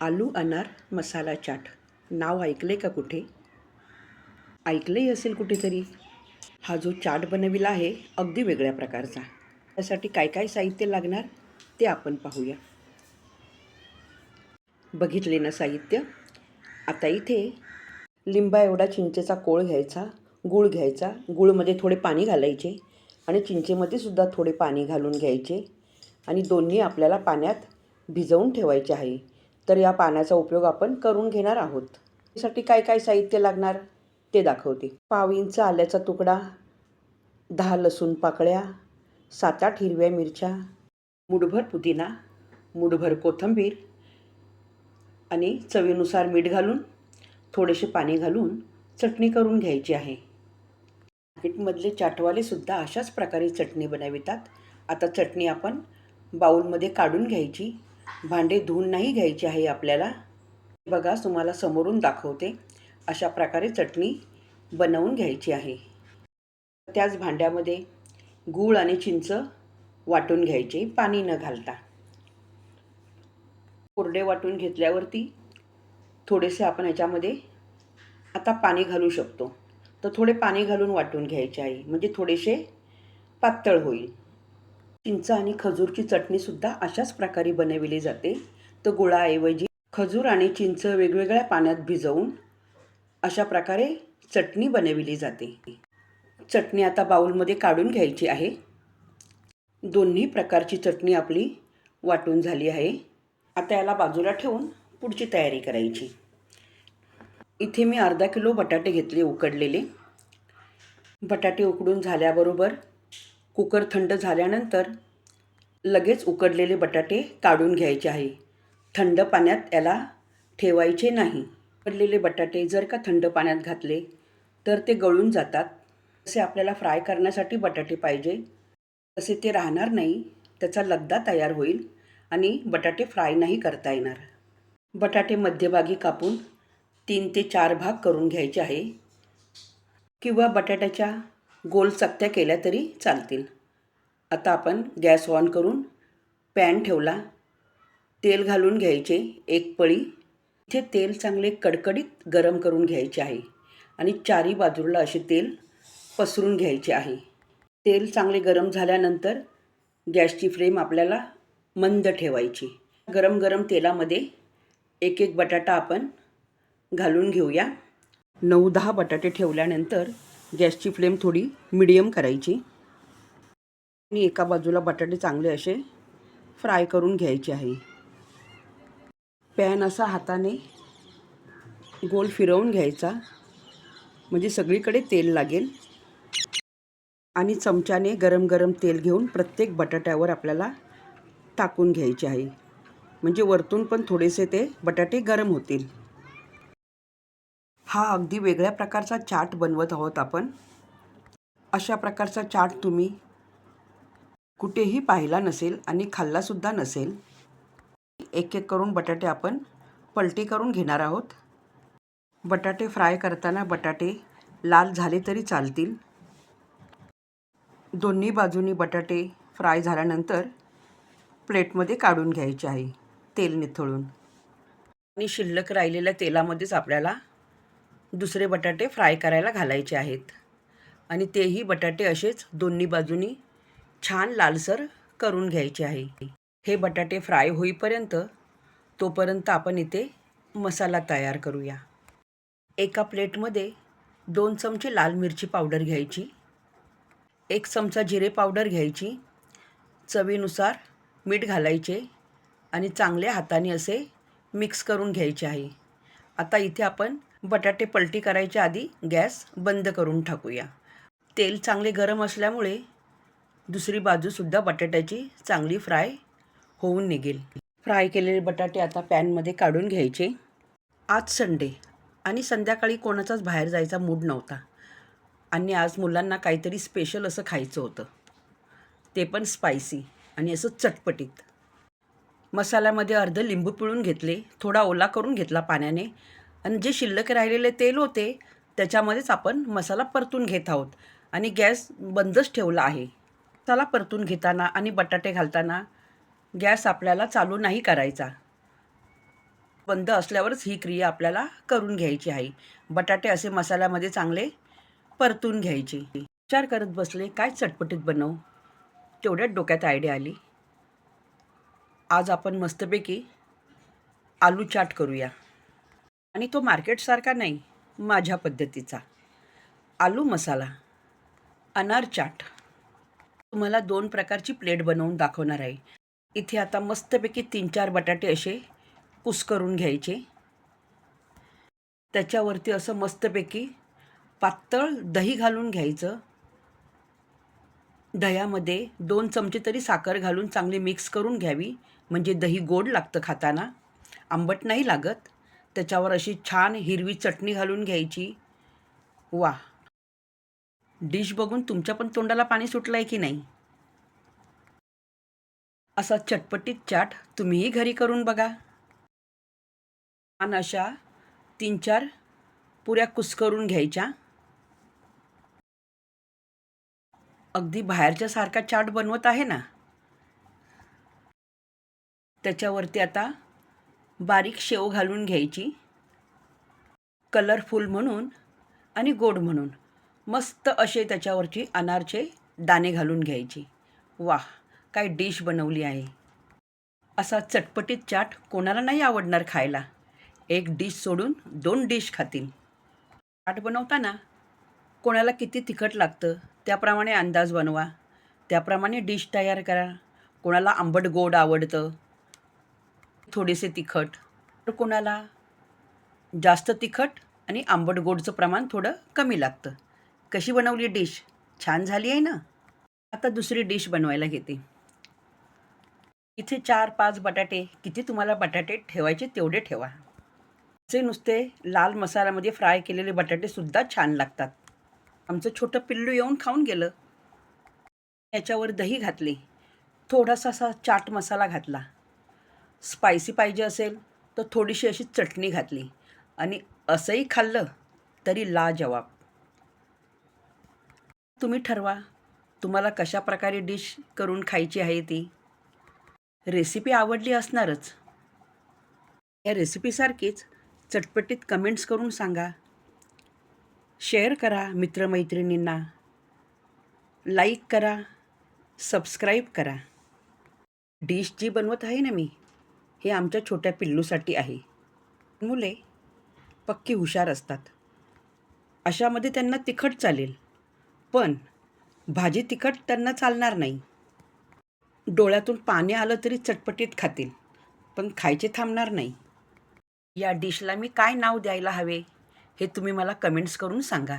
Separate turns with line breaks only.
आलू अनार मसाला चाट. नाव ऐकले का कुठे? ऐकलंही असेल कुठेतरी. हा जो चाट बनविला आहे अगदी वेगळ्या प्रकारचा. त्यासाठी काय काय साहित्य लागणार ते आपण पाहूया. बघितले ना साहित्य? आता इथे लिंबा एवढा चिंचेचा कोळ घ्यायचा गूळ घ्यायचा गूळमध्ये थोडे पाणी घालायचे आणि चिंचेमध्ये सुद्धा थोडे पाणी घालून घ्यायचे आणि दोन्ही आपल्याला पाण्यात भिजवून ठेवायचे आहे. तर या पाण्याचा उपयोग आपण करून घेणार आहोत. त्यासाठी काय काय साहित्य लागणार? ते दाखवते. पाव इंच आल्याचा तुकडा दहा लसूण पाकळ्या सात आठ हिरव्या मिरच्या मुठभर पुदिना मुठभर कोथिंबीर आणि चवीनुसार मीठ घालून थोडेसे पाणी घालून चटणी करून घ्यायची आहे. मार्केटमधले चाटवालेसुद्धा अशाच प्रकारे चटणी बनवितात. आता चटणी आपण बाऊलमध्ये काढून घ्यायची. भांडे धुवून नाही घ्यायची आहे आपल्याला. बघा तुम्हाला समोरून दाखवते. अशा प्रकारे चटणी बनवून घ्यायची आहे. त्याच भांड्यामध्ये गूळ आणि चिंच वाटून घ्यायचे पाणी न घालता. कोरडे वाटून घेतल्यावरती थोडेसे आपण याच्यामध्ये आता पाणी घालू शकतो. तर थोडे पाणी घालून वाटून घ्यायचे आहे. म्हणजे थोडेसे पातळ होईल. चिंच आणि खजूरची चटणीसुद्धा अशाच प्रकारे बनविली जाते. तर गुळाऐवजी खजूर आणि चिंच वेगवेगळ्या पाण्यात भिजवून अशा प्रकारे चटणी बनविली जाते. चटणी आता बाऊलमध्ये काढून घ्यायची आहे. दोन्ही प्रकारची चटणी आपली वाटून झाली आहे. आता याला बाजूला ठेवून पुढची तयारी करायची. इथे मी अर्धा किलो बटाटे घेतले उकडलेले. बटाटे उकडून झाल्याबरोबर कुकर थंड झाल्यानंतर लगेच उकडलेले बटाटे काढून घ्यायचे आहे. थंड पाण्यात याला ठेवायचे नाही. उकडलेले बटाटे जर का थंड पाण्यात घातले तर ते गळून जातात. तसे आपल्याला फ्राय करण्यासाठी बटाटे पाहिजे. तसे ते राहणार नाही त्याचा लगदा तयार होईल आणि बटाटे फ्राय नाही करता येणार. बटाटे मध्यभागी कापून तीन ते चार भाग करून घ्यायचे आहे. किंवा बटाट्याच्या गोल चकत्या केल्या तरी चालतील. आता आपण गॅस ऑन करून पॅन ठेवला. तेल घालून घ्यायचे एक पळी. इथे तेल चांगले कडकडीत गरम करून घ्यायचे आहे आणि चारी बाजूला असे तेल पसरून घ्यायचे आहे. तेल चांगले गरम झाल्यानंतर गॅसची फ्लेम आपल्याला मंद ठेवायची. गरम गरम तेलामध्ये एक एक बटाटा आपण घालून घेऊया. नऊ दहा बटाटे ठेवल्यानंतर गॅसची फ्लेम थोडी मिडियम करायची. आणि एका बाजूला बटाटे चांगले असे फ्राय करून घ्यायचे आहे. पॅन असा हाताने गोल फिरवून घ्यायचा. म्हणजे सगळीकडे तेल लागेल. आणि चमच्याने गरम गरम तेल घेऊन प्रत्येक बटाट्यावर आपल्याला टाकून घ्यायचे आहे. म्हणजे वरतून पण थोडेसे ते बटाटे गरम होतील. हा अगदी वेगळ्या प्रकारचा चाट बनवत आहोत आपण. अशा प्रकारचा चाट तुम्ही कुठेही पाहिला नसेल आणि खाल्लासुद्धा नसेल एक एक करून बटाटे आपण पलटी करून घेणार आहोत. बटाटे फ्राय करताना बटाटे लाल झाले तरी चालतील. दोन्ही बाजूनी बटाटे फ्राय झाल्यानंतर प्लेटमध्ये काढून घ्यायचे आहे तेल निथळून. आणि शिल्लक राहिलेल्या तेलामध्येच आपल्याला दुसरे बटाटे फ्राय करायला घालायचे आहेत. आणि तेही बटाटे असेच दोन्ही बाजूनी छान लालसर करून घ्यायचे आहे. हे बटाटे फ्राय होईपर्यंत तोपर्यंत आपण इथे मसाला तयार करूया. एका प्लेटमध्ये दोन चमचे लाल मिरची पावडर घ्यायची. एक चमचा जिरे पावडर घ्यायची. चवीनुसार मीठ घालायचे आणि चांगल्या हाताने असे मिक्स करून घ्यायचे आहे. आता इथे आपण बटाटे पलटी करायच्या आधी गॅस बंद करून टाकूया. तेल चांगले गरम असल्यामुळे दुसरी बाजूसुद्धा बटाट्याची चांगली फ्राय होऊन निघेल. फ्राय केलेले बटाटे आता पॅनमध्ये काढून घ्यायचे. आज संडे आणि संध्याकाळी कोणाचाच बाहेर जायचा मूड नव्हता. आणि आज मुलांना काहीतरी स्पेशल असं खायचं होतं. ते पण स्पायसी आणि असं चटपटीत. मसाल्यामध्ये अर्धं लिंबू पिळून घेतले थोडा ओला करून घेतला पाण्याने. आणि जे शिल्लक राहिलेले तेल होते त्याच्यामध्येच आपण मसाला परतून घेत आहोत. आणि गॅस बंदच ठेवला आहे. मसाला परतून घेताना आणि बटाटे घालताना गॅस आपल्याला चालू नाही करायचा. बंद असल्यावरच ही क्रिया आपल्याला करून घ्यायची आहे. बटाटे असे मसाल्यामध्ये चांगले परतून घ्यायचे. विचार करत बसले काय चटपटीत बनवू? तेवढ्यात डोक्यात आयडिया आली. आज आपण मस्तपैकी आलू चाट करूया. आणि तो मार्केटसारखा नाही माझ्या पद्धतीचा. आलू मसाला अनार चाट. तुम्हाला दोन प्रकारची प्लेट बनवून दाखवणार आहे. इथे आता मस्तपैकी तीन चार बटाटे असे कुस्करून घ्यायचे. त्याच्यावरती असं मस्तपैकी पातळ दही घालून घ्यायचं. दह्यामध्ये दोन चमचे तरी साखर घालून चांगली मिक्स करून घ्यावी. म्हणजे दही गोड लागतं खाताना. आंबट नाही लागत. त्याच्यावर अशी छान हिरवी चटणी घालून घ्यायची. वा. डिश बघून तुमच्या पण तोंडाला पाणी सुटलं आहे की नाही? असा चटपटीत चाट तुम्हीही घरी करून बघा. छान अशा तीन चार पुऱ्या कुस्करून घ्यायच्या. अगदी बाहेरच्या सारखा चाट बनवत आहे ना? त्याच्यावरती आता बारीक शेव घालून घ्यायची. कलरफुल म्हणून आणि गोड म्हणून. मस्त असे त्याच्यावरची अनारचे दाणे घालून घ्यायची. वाह काय डिश बनवली आहे. असा चटपटीत चाट कोणाला नाही आवडणार खायला. एक डिश सोडून दोन डिश खातील. चाट बनवताना कोणाला किती तिखट लागतं त्याप्रमाणे अंदाज बनवा. त्याप्रमाणे डिश तयार करा. कोणाला आंबट गोड आवडतं थोडेसे तिखट. तर कोणाला जास्त तिखट आणि आंबट गोडचं प्रमाण थोडं कमी लागतं. कशी बनवली डिश? छान झाली आहे ना? आता दुसरी डिश बनवायला घेते. इथे चार पाच बटाटे किती तुम्हाला बटाटे ठेवायचे तेवढे ठेवा. जे नुसते लाल मसाल्यामध्ये फ्राय केलेले बटाटेसुद्धा छान लागतात. आमचं छोटं पिल्लू येऊन खाऊन गेलं. याच्यावर दही घातली. थोडासा असा चाट मसाला घातला. स्पायसी पाहिजे असेल तर थोडीशी अशी चटणी घातली. आणि असंही खाल्लं तरी लाजवाब. तुम्ही ठरवा तुम्हाला कशा प्रकारे डिश करून खायची आहे ती. रेसिपी आवडली असणारच. या रेसिपीसारखीच चटपटीत कमेंट्स करून सांगा. शेअर करा मित्रमैत्रिणींना. लाईक करा सबस्क्राईब करा. डिश जी बनवत आहे ना मी हे आमच्या छोट्या पिल्लूसाठी आहे. मुले पक्की हुशार असतात. अशामध्ये त्यांना तिखट चालेल. पण भाजी तिखट त्यांना चालणार नाही. डोळ्यातून पाणी आलं तरी चटपटीत खातील पण खायचे थांबणार नाही. या डिशला मी काय नाव द्यायला हवे हे तुम्ही मला कमेंट्स करून सांगा.